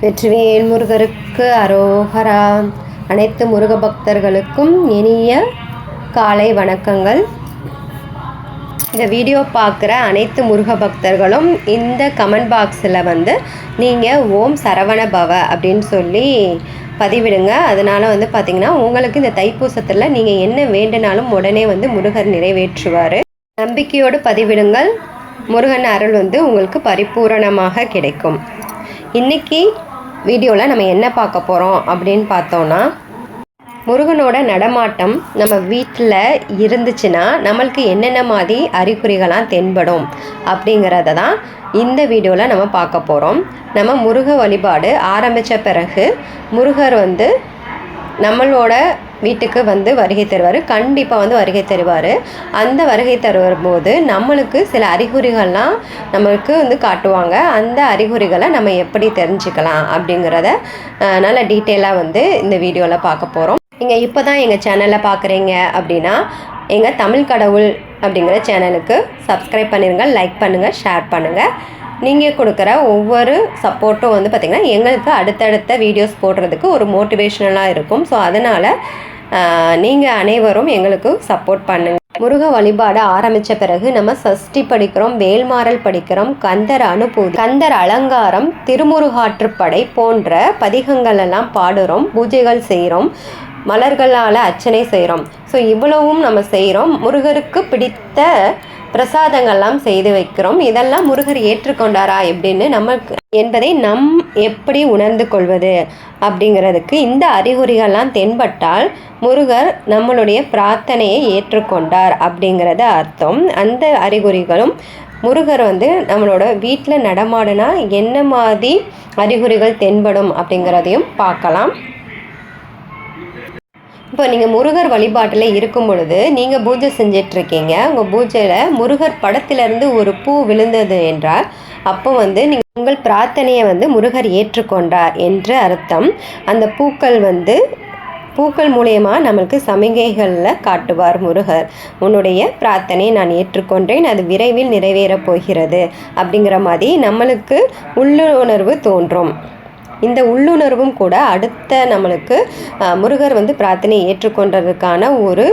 வெற்றிவேல் முருகருக்கு அரோகரா. அனைத்து முருக பக்தர்களுக்கும் இனிய காலை வணக்கங்கள். இந்த வீடியோ பார்க்குற அனைத்து முருக பக்தர்களும் இந்த கமெண்ட் பாக்ஸில் வந்து நீங்கள் ஓம் சரவண பவ அப்படின்னு சொல்லி பதிவிடுங்க. அதனால் வந்து பார்த்திங்கன்னா உங்களுக்கு இந்த தைப்பூசத்தில் நீங்கள் என்ன வேண்டுனாலும் உடனே வந்து முருகர் நிறைவேற்றுவார். நம்பிக்கையோடு பதிவிடுங்கள். முருகன் அருள் வந்து உங்களுக்கு பரிபூரணமாக கிடைக்கும். இன்றைக்கி வீடியோவில் நம்ம என்ன பார்க்க போகிறோம் அப்படின்னு பார்த்தோன்னா முருகனோட நடமாட்டம் நம்ம வீட்டில் இருந்துச்சுன்னா நம்மளுக்கு என்னென்ன மாதிரி அறிகுறிகளாம் தென்படும் அப்படிங்கிறத தான் இந்த வீடியோவில் நம்ம பார்க்க போகிறோம் நம்ம முருக வழிபாடு ஆரம்பித்த பிறகு முருகர் வந்து நம்மளோட வீட்டுக்கு வந்து வருகை தருவார். கண்டிப்பாக வந்து வருகை தருவார். அந்த வருகை தரும்போது நம்மளுக்கு சில அறிகுறிகள்லாம் நம்மளுக்கு வந்து காட்டுவாங்க. அந்த அறிகுறிகளை நம்ம எப்படி தெரிஞ்சுக்கலாம் அப்படிங்கிறத நல்ல டீட்டெயிலாக வந்து இந்த வீடியோவில் பார்க்க போகிறோம் நீங்கள் இப்போ தான் எங்கள் சேனலை பார்க்குறீங்க அப்படின்னா எங்கள் தமிழ் கடவுள் அப்படிங்கிற சேனலுக்கு சப்ஸ்கிரைப் பண்ணிடுங்க லைக் பண்ணுங்கள் ஷேர் பண்ணுங்கள் நீங்கள் கொடுக்குற ஒவ்வொரு சப்போர்ட்டும் வந்து பார்த்திங்கன்னா எங்களுக்கு அடுத்தடுத்த வீடியோஸ் போடுறதுக்கு ஒரு மோட்டிவேஷனலாக இருக்கும். ஸோ அதனால் நீங்கள் அனைவரும் எங்களுக்கு சப்போர்ட் பண்ணுங்கள் முருக வழிபாடு ஆரம்பித்த பிறகு நம்ம சஷ்டி படிக்கிறோம் வேல்மாறல் படிக்கிறோம் கந்தர் அனுபூதி கந்தர் அலங்காரம் திருமுருகாற்றுப்படை போன்ற பதிகங்கள் எல்லாம் பாடுறோம் பூஜைகள் செய்கிறோம் மலர்களால் அர்ச்சனை செய்கிறோம் ஸோ இவ்வளவும் நம்ம செய்கிறோம் முருகருக்கு பிடித்த பிரசாதங்கள்லாம் செய்து வைக்கிறோம். இதெல்லாம் முருகர் ஏற்றுக்கொண்டாரா எப்படின்னு நமக்கு என்பதை நம் எப்படி உணர்ந்து கொள்வது அப்படிங்கிறதுக்கு இந்த அறிகுறிகள்லாம் தென்பட்டால் முருகர் நம்மளுடைய பிரார்த்தனையை ஏற்றுக்கொண்டார் அப்படிங்கிறது அர்த்தம். அந்த அறிகுறிகளும் முருகர் வந்து நம்மளோட வீட்டில் நடமாடினா என்ன மாதிரி அறிகுறிகள் தென்படும் அப்படிங்கிறதையும் பார்க்கலாம். இப்போ நீங்கள் முருகர் வழிபாட்டில் இருக்கும் பொழுது நீங்கள் பூஜை செஞ்சிட்ருக்கீங்க. உங்கள் பூஜையில் முருகர் படத்திலிருந்து ஒரு பூ விழுந்தது என்றால் அப்போ வந்து நீங்கள் உங்கள் பிரார்த்தனையை வந்து முருகர் ஏற்றுக்கொண்டார் என்று அர்த்தம். அந்த பூக்கள் வந்து பூக்கள் மூலயமா நம்மளுக்கு சமிகைகளில் காட்டுவார் முருகர். உன்னுடைய பிரார்த்தனை நான் ஏற்றுக்கொண்டேன் அது விரைவில் நிறைவேறப் போகிறது அப்படிங்கிற மாதிரி நம்மளுக்கு உள்ளுணர்வு தோன்றும். இந்த உள்ளுணர்வும் கூட அடுத்த நம்மளுக்கு முருகர் வந்து பிரார்த்தனை ஏற்றுக்கொண்டதுக்கான ஒரு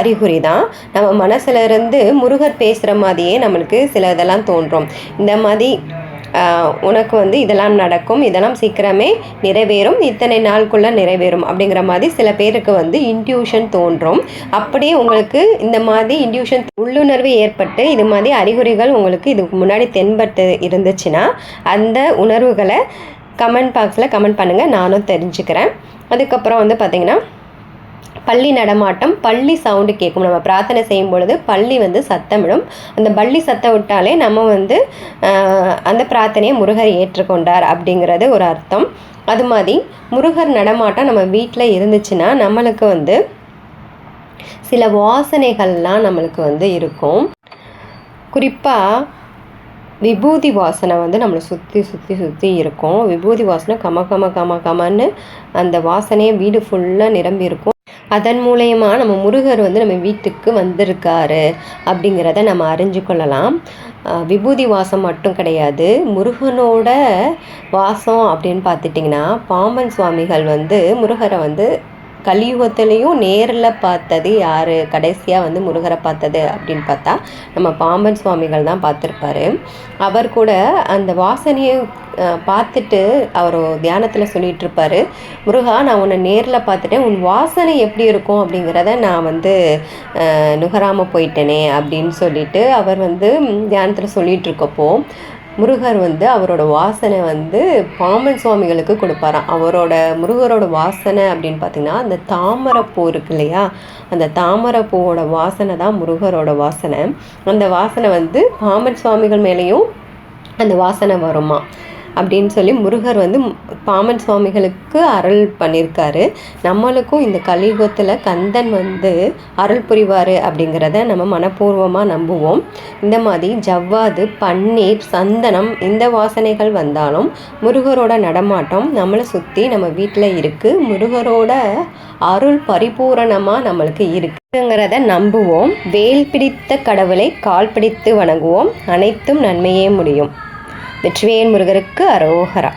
அறிகுறி தான். நம்ம மனசுல இருந்து முருகர் பேசுகிற மாதிரியே நம்மளுக்கு சில இதெல்லாம் தோன்றும். இந்த மாதிரி உனக்கு வந்து இதெல்லாம் நடக்கும் இதெல்லாம் சீக்கிரமே நிறைவேறும் இத்தனை நாளுக்குள்ளே நிறைவேறும் அப்படிங்கிற மாதிரி சில பேருக்கு வந்து இன்ட்யூஷன் தோன்றும். அப்படியே உங்களுக்கு இந்த மாதிரி இன்ட்யூஷன் உள்ளுணர்வு ஏற்பட்டு இது மாதிரி அறிகுறிகள் உங்களுக்கு இதுக்கு முன்னாடி தென்பட்டு இருந்துச்சுன்னா அந்த உணர்வுகளை கமெண்ட் பாக்ஸில் கமெண்ட் பண்ணுங்கள் நானும் தெரிஞ்சுக்கிறேன். அதுக்கப்புறம் வந்து பார்த்திங்கன்னா பள்ளி நடமாட்டம் பள்ளி சவுண்டு கேட்கும். நம்ம பிரார்த்தனை செய்யும் பொழுது பள்ளி வந்து சத்தமிடும். அந்த பள்ளி சத்தம் விட்டாலே நம்ம வந்து அந்த பிரார்த்தனையை முருகர் ஏற்றுக்கொண்டார் அப்படிங்கிறது ஒரு அர்த்தம். அது மாதிரி முருகர் நடமாட்டம் நம்ம வீட்டில் இருந்துச்சுன்னா நம்மளுக்கு வந்து சில வாசனைகள்லாம் நம்மளுக்கு வந்து இருக்கும். குறிப்பாக விபூதி வாசனை வந்து நம்மளை சுற்றி சுற்றி சுற்றி இருக்கும். விபூதி வாசனை கம கம கம கமன்னு அந்த வாசனையை வீடு ஃபுல்லாக நிரம்பி இருக்கும். அதன் மூலயமா நம்ம முருகர் வந்து நம்ம வீட்டுக்கு வந்திருக்காரு அப்படிங்கிறத நம்ம அறிஞ்சு கொள்ளலாம். விபூதி வாசம் மட்டும் கிடையாது. முருகனோட வாசம் அப்படின்னு பார்த்துட்டிங்கன்னா பாம்பன் சுவாமிகள் வந்து முருகரை வந்து கலியுகத்துலேயும் நேரில் பார்த்தது யார்? கடைசியாக வந்து முருகரை பார்த்தது அப்படின்னு பார்த்தா நம்ம பாம்பன் சுவாமிகள் தான் பார்த்துருப்பாரு. அவர் கூட அந்த வாசனையை பார்த்துட்டு அவர் தியானத்தில் சொல்லிகிட்டு இருப்பார் முருகா நான் உன்னை நேரில் பார்த்துட்டேன். உன் வாசனை எப்படி இருக்கும் அப்படிங்கிறத நான் வந்து நுகராமல் போயிட்டேனே அப்படின்னு சொல்லிட்டு அவர் வந்து தியானத்தில் சொல்லிகிட்டு இருக்கப்போ முருகர் வந்து அவரோட வாசனை வந்து பாம்பன் சுவாமிகளுக்கு கொடுப்பாராம். அவரோட முருகரோட வாசனை அப்படின்னு பார்த்தீங்கன்னா அந்த தாமரைப்பூ இருக்கு இல்லையா? அந்த தாமரைப்பூவோட வாசனை தான் முருகரோட வாசனை. அந்த வாசனை வந்து பாம்பன் சுவாமிகள் மேலேயும் அந்த வாசனை வருமா? அப்படின்னு சொல்லி முருகர் வந்து பாமன் சுவாமிகளுக்கு அருள் பண்ணியிருக்காரு. நம்மளுக்கும் இந்த கலியுகத்தில் கந்தன் வந்து அருள் புரிவார் அப்படிங்கிறத நம்ம மனப்பூர்வமாக நம்புவோம். இந்த மாதிரி ஜவ்வாது பன்னீர் சந்தனம் இந்த வாசனைகள் வந்தாலும் முருகரோட நடமாட்டம் நம்மளை சுற்றி நம்ம வீட்டில் இருக்குது முருகரோட அருள் பரிபூரணமாக நம்மளுக்கு இருக்குங்கிறத நம்புவோம். வேல் பிடித்த கடவுளை கால் பிடித்து வணங்குவோம். அனைத்தும் நன்மையே முடியும். வெற்றிவேல் முருகருக்கு அரோகரா.